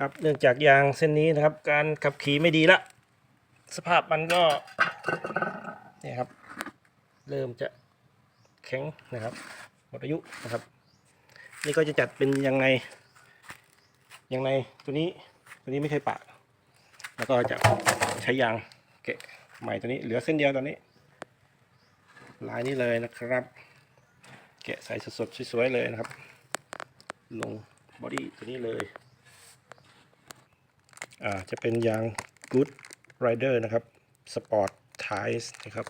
ครับเนื่องจากยางเส้นนี้นะครับ การขับขี่ไม่ดีละ สภาพมันก็เนี่ยครับ เริ่มจะแข็งนะครับ หมดอายุนะครับ นี่ก็จะจัดเป็นยังไงยังไงตัวนี้ตัวนี้ไม่เคยปะ แล้วก็จะใช้ยางแกะใหม่ตัวนี้เหลือเส้นเดียวตอนนี้ ลายนี้เลยนะครับ แกะใส่สดๆสวยๆเลยนะครับ ลงบอดี้ตัวนี้เลย อ่าจะเป็นยาง Good Rider นะครับ Sport Tires นะครับ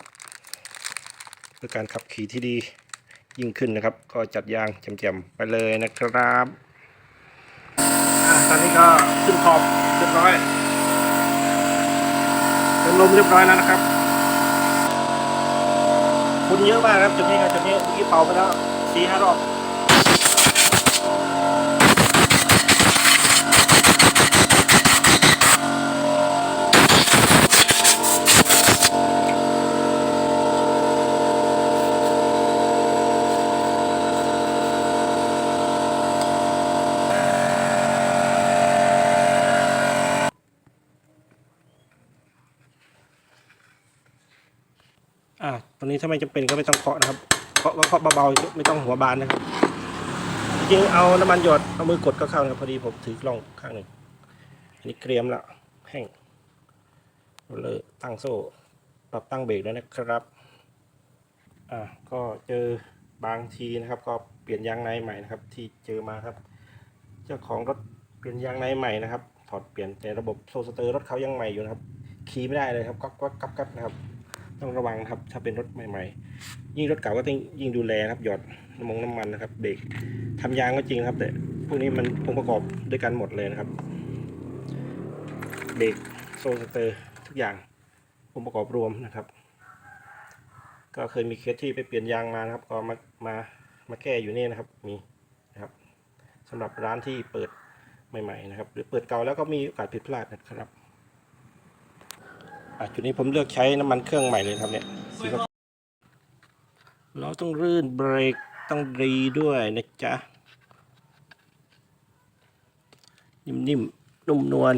เพื่อการขับขี่ที่ดียิ่งขึ้นนะครับ ก็จัดยางแจ่มๆไปเลยนะครับอ่าตอนนี้ก็ขึ้นขอบเรียบร้อยเป็นลมเรียบร้อยแล้วนะครับฝุ่นเยอะมากครับจุดนี้ครับจุดนี้เมื่อกี้เป่าไปแล้วสี่ห้ารอบ อ่าตรงนี้ถ้าไม่จำเป็นก็ไม่ต้องเคาะนะครับเคาะก็เคาะเบาๆไม่ต้องหัวบานนะครับ จริงๆเอาน้ำมันหยดเอามือกดก็เข้านะครับพอดีผมถือกล้องข้างหนึ่งอันนี้เกรียมละแห้งเลอร์ตั้งโซ่ปรับตั้งเบรกด้วนะครับอ่าก็เจอบางทีนะครับ ก็เปลี่ยนยางในใหม่นะครับ ที่เจอมาครับ เจ้าของรถเปลี่ยนยางในใหม่นะครับ ถอดเปลี่ยนแต่ระบบโซสเตอร์รถเขายังใหม่อยู่นะครับขี่ไม่ได้เลยครับก๊อกก๊อกก๊อกก๊อกนะครับ ต้องระวังครับ ถ้าเป็นรถใหม่ ๆ ยิ่งรถเก่าก็ต้องยิ่งดูแลครับหยอดน้ำมงน้ำมันนะครับเบรกทำยางก็จริงครับ แต่พวกนี้มันองค์ประกอบด้วยกันหมดเลยนะครับเบรกโซ่สเตอร์ทุกอย่างองค์ประกอบรวมนะครับ ก็เคยมีเคสที่ไปเปลี่ยนยางมานะครับ ก็มามามาแก้อยู่นี่นะครับมีนะครับสำหรับร้านที่เปิดใหม่ๆนะครับ หรือเปิดเก่าแล้วก็มีโอกาสผิดพลาดนะครับ อะจุดนี้ผมเลือกใช้น้ำมันเครื่องใหม่เลยครับเนี่ยสีฟ้าล้อต้องรื่นเบรกต้องดีด้วยนะจ๊ะ นิ่มๆนุ่มนวล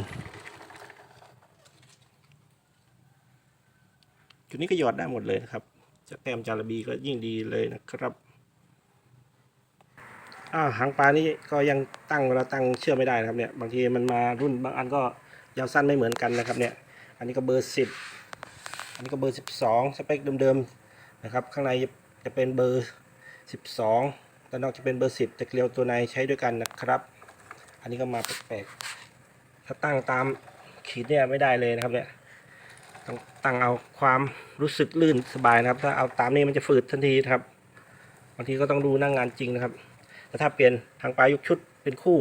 จุดนี้ก็หยอดได้หมดเลยนะครับ จะแต้มจารบีก็ยิ่งดีเลยนะครับอ่าหางปลานี่ก็ยังตั้งเวลาตั้งเชื่อไม่ได้นะครับเนี่ย บางทีมันมารุ่นบางอันก็ยาวสั้นไม่เหมือนกันนะครับเนี่ย อันนี้ก็เบอร์สิบอันนี้ก็เบอร์สิบสองสเปคเดิมๆนะครับ ข้างในจะเป็นเบอร์สิบสองด้านนอกจะเป็นเบอร์สิบแต่เกลียวตัวในใช้ด้วยกันนะครับ อันนี้ก็มาแปลกๆถ้าตั้งตามขีดเนี่ยไม่ได้เลยนะครับเนี่ยต้องตั้งเอาความรู้สึกลื่นสบายนะครับ ถ้าเอาตามนี้มันจะฝืดทันทีครับบางทีก็ต้องดูหนั่งงานจริงนะครับ แต่ถ้าเปลี่ยนทางปลายยกชุดเป็นคู่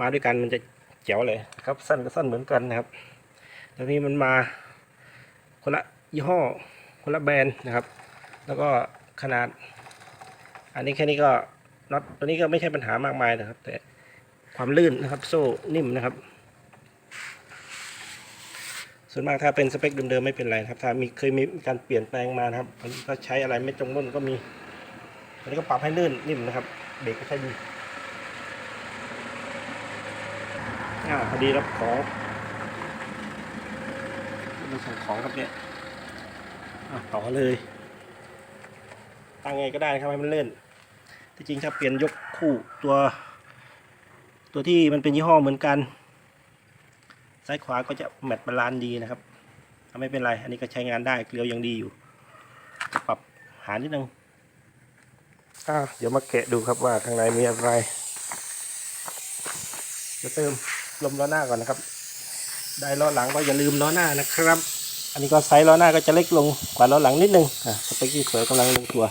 มาด้วยกันมันจะเจ๋วเลยครับสั้นก็สั้นเหมือนกันนะครับ ตอนนี้มันมาคนละยี่ห้อคนละแบรนด์นะครับ แล้วก็ขนาด อันนี้แค่นี้ก็น็อตตัวนี้ก็ไม่ใช่ปัญหามากมายนะครับ แต่ความลื่นนะครับ โซ่นิ่มนะครับ ส่วนมากถ้าเป็นสเปคเดิมๆไม่เป็นไรนครับ ถ้ามีเคยมีการเปลี่ยนแปลงมานะครับอันนี้ก็ใช้อะไรไม่ตรงรุ่นก็มีอันนี้ก็ปรับให้ลื่นนิ่มนะครับ เบรกก็ใช้ดีอ่าพอดีรับของ มาส่งของครับเนี่ยอะต่อเลย ตั้งไงก็ได้นะครับให้มันเลื่อนที่จริงถ้าเปลี่ยนยกคู่ตัว ตัวที่มันเป็นยี่ห้อเหมือนกัน ซ้ายขวาก็จะแมทบาลานซ์ดีนะครับถ้าไม่เป็นไร อันนี้ก็ใช้งานได้เกลียวยังดีอยู่จะปรับหานิดนึงอะเดี๋ยวมาแกะดูครับว่าข้างในมีอะไรจะเติมลมล้อหน้าก่อนนะครับ ได้ล้อหลังก็อย่าลืมล้อหน้านะครับ อันนี้ก็ไซส์ล้อหน้าก็จะเล็กลงกว่าล้อหลังนิดนึงอะสเปคที่สวยกำลังลงตัว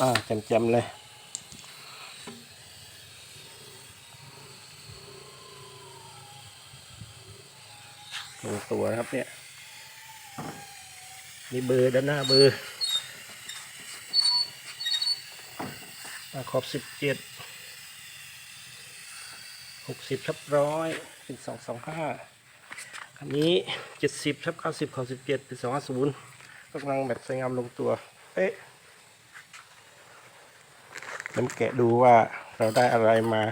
อ่าแจ่มๆเลยลงตัวนะครับเนี่ยนี่เบอร์ด้านหน้าเบอร์ขอบสิบเจ็ดหกสิบทับร้อย เป็นสองสองห้าอันนี้เจ็ดสิบทับเก้าสิบของสิบเจ็ดเป็นสองห้าศูนย์กำลังแบบสวยงามลงตัวเป๊ะน้ำแกะดูว่าเราได้อะไรมา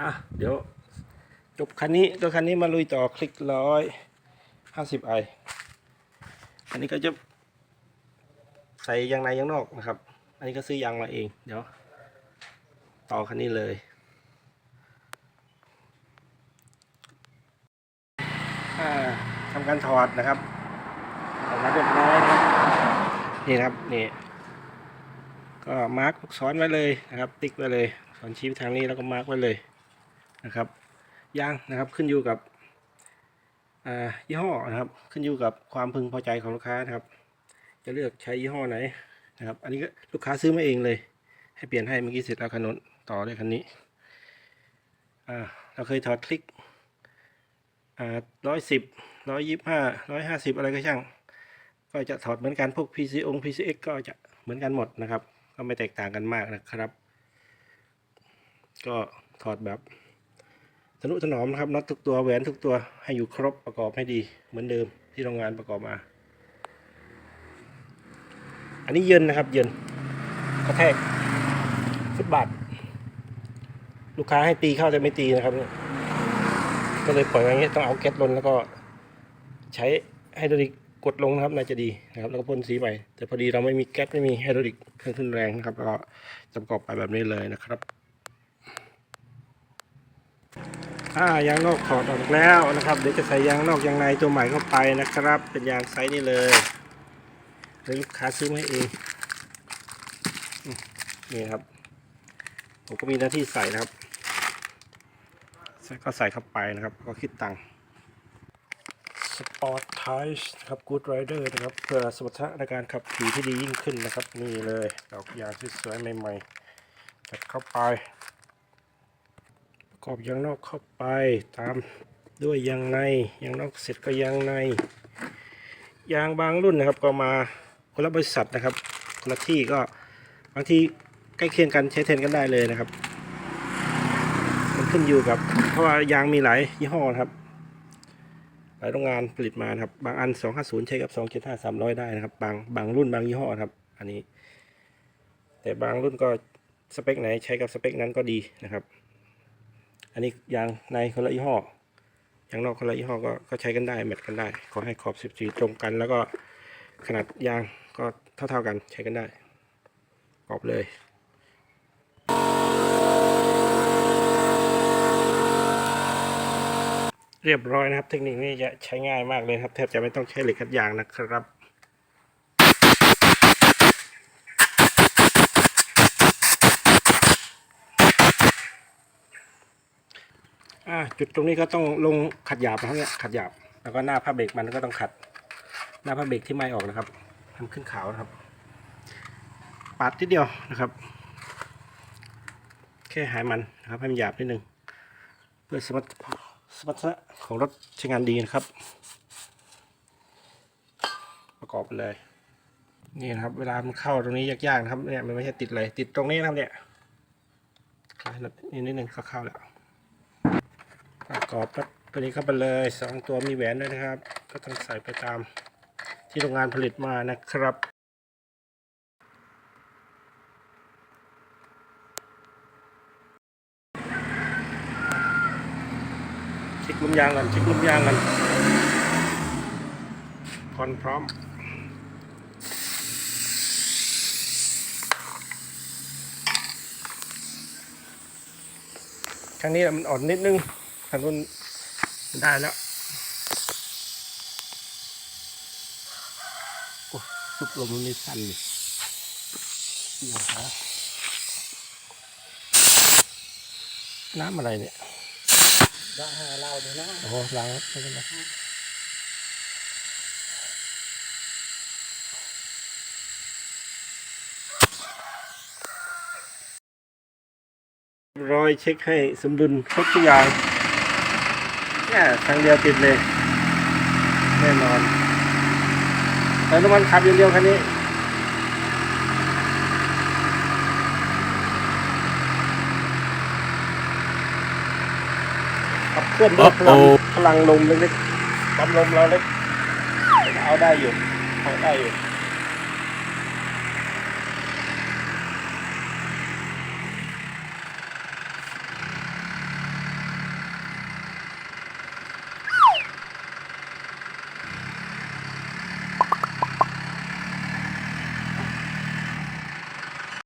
อะ เดี๋ยว จบคันนี้ตัวคันนี้มาลุยต่อคลิกร้อยห้าสิบไออันนี้ก็จะใส่ยางในยางนอกนะครับ อันนี้ก็ซื้อยางมาเอง เดี๋ยว ต่อคันนี้เลย อ่า ทำการถอดนะครับออกมาเรียบร้อยนะครับนี่นะครับนี่ก็มาร์กลูกศรไว้เลยนะครับ ติ๊กไว้เลยสอนชี้ไปทางนี้แล้วก็มาร์กไว้เลยนะครับยางนะครับขึ้นอยู่กับอ่ายี่ห้อนะครับ ขึ้นอยู่กับความพึงพอใจของลูกค้านะครับ จะเลือกใช้ยี่ห้อไหนนะครับ อันนี้ก็ลูกค้าซื้อมาเองเลย ให้เปลี่ยนให้เมื่อกี้เสร็จแล้วคันนู้นต่อด้วยคันนี้อ่าเราเคยถอดคลิกอ่า ร้อยสิบร้อยยี่ห้าร้อยห้าสิบอะไรก็ช่าง ก็จะถอดเหมือนกันพวก PC อง PCX ก็จะเหมือนกันหมดนะครับ ก็ไม่แตกต่างกันมากนะครับ ก็ถอดแบบทนุถนอมนะครับน็อตทุกตัวแหวนทุกตัวให้อยู่ครบประกอบให้ดีเหมือนเดิมที่โรงงานประกอบมา อันนี้เยินนะครับ เยินกระแทกฟุตบาท ลูกค้าให้ตีเข้าแต่ไม่ตีนะครับเนี่ย ก็เลยปล่อยไว้อย่างเงี้ยต้องเอาแก๊สลนแล้วก็ใช้ไฮดรอลิกกดลงนะครับน่าจะดีนะครับ แล้วก็พ่นสีใหม่แต่พอดีเราไม่มีแก๊สไม่มีไฮดรอลิกเครื่องทุนแรงนะครับก็จะประกอบไปแบบนี้เลยนะครับอ่ายางนอกถอดออกแล้วนะครับ เดี๋ยวจะใส่ยางนอกยางในตัวใหม่เข้าไปนะครับ เป็นยางไซส์นี้เลยเดี๋ยวลูกค้าซื้อมาให้เองนี่ครับ ผมก็มีหน้าที่ใส่นะครับ ก็ใส่เข้าไปนะครับ ก็คิดตังค์สปอร์ตไทส์นะครับกูดไรเดอร์นะครับ เพื่อสมรรถนะในการขับขี่ที่ดียิ่งขึ้นนะครับ นี่เลยดอกยางสวยๆใหม่ๆจัดเข้าไปประกอบยางนอกเข้าไปตามด้วยยางในยางนอกเสร็จก็ยางในยางบางรุ่นนะครับ ก็มาคนละบริษัทนะครับคนละที่ก็บางทีใกล้เคียงกันใช้แทนกันได้เลยนะครับ ขึ้นอยู่กับ เพราะว่ายางมีหลายยี่ห้อนะครับ หลายโรงงานผลิตมานะครับ บางอัน 250 ใช้กับ275 300 ได้นะครับ บางบางรุ่นบางยี่ห้อครับ อันนี้ แต่บางรุ่นก็สเปคไหนใช้กับสเปคนั้นก็ดีนะครับ อันนี้ยางในคนละยี่ห้อยางนอกคนละยี่ห้อก็ก็ใช้กันได้แมทกันได้ ขอให้ขอบ14ตรงกัน แล้วก็ขนาดยางก็เท่าๆกันใช้กันได้กรอบเลย เรียบร้อยนะครับ เทคนิคนี้จะใช้ง่ายมากเลยครับ แทบจะไม่ต้องใช้เหล็กขัดยางนะครับจุดตรงนี้ก็ต้องลงขัดหยาบนะครับเนี่ยขัดหยาบ แล้วก็หน้าผ้าเบรกมันก็ต้องขัด หน้าผ้าเบรกที่ไม่ออกนะครับทำขึ้นขาวนะครับ ปาดทีเดียวนะครับ แค่หายมันนะครับให้มันหยาบนิดนึงเพื่อสมรรถ สมรรถนะของรถใช้งานดีนะครับ ประกอบไปเลย นี่นะครับ เวลามันเข้าตรงนี้ยากๆนะครับเนี่ยมันไม่ใช่ติดเลย ติดตรงนี้นะครับเนี่ยคลายนิดนิดนึงเข้าแล้วประกอบครับตัวนี้เข้าไปเลยสองตัวมีแหวนด้วยนะครับ ก็ต้องใส่ไปตามที่โรงงานผลิตมานะครับ เช็ค ลมยางก่อนเช็คลมยางก่อนคอนพร้อมครั้งนี้มันอ่อนนิดนึงทางนู้นได้แล้วโอ้สุดลมมันมีสั่นนี่เดี๋ยน้ำอะไรเนี่ย ได้ให้เราดูนะโอ้โหล้างแล้วไม่เป็นไรรอยเช็คให้สมดุลครบทุกอย่างเนี่ยทางเดียวติดเลย แน่นอนแต่น้ำมันขับอย่างเดียวคันนี้ ขับเคลื่อนด้วยพลังพลังลมเล็กๆปั๊มลมเราเล็ก เอาได้อยู่เอาได้อยู่